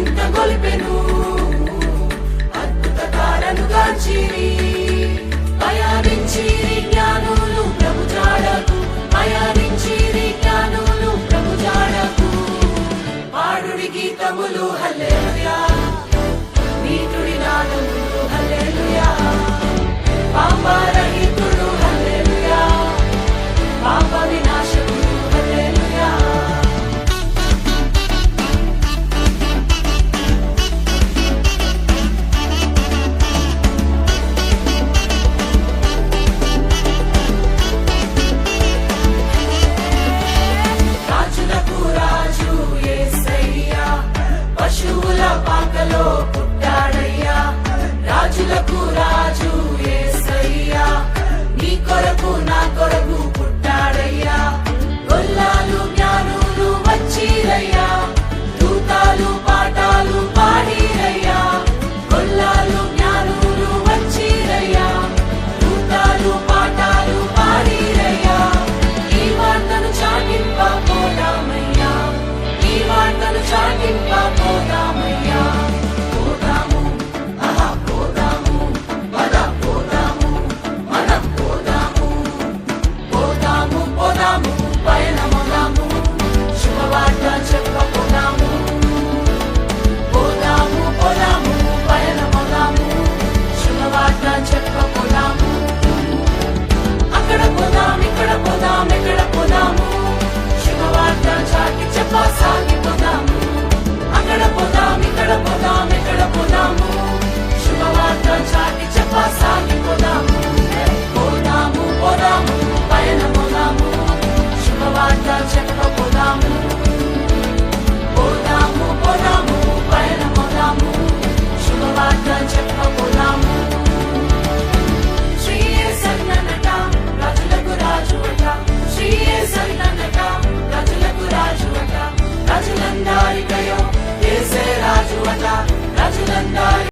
వింత గొలిపెను అద్భుత కారణుగా చిరి పయానించి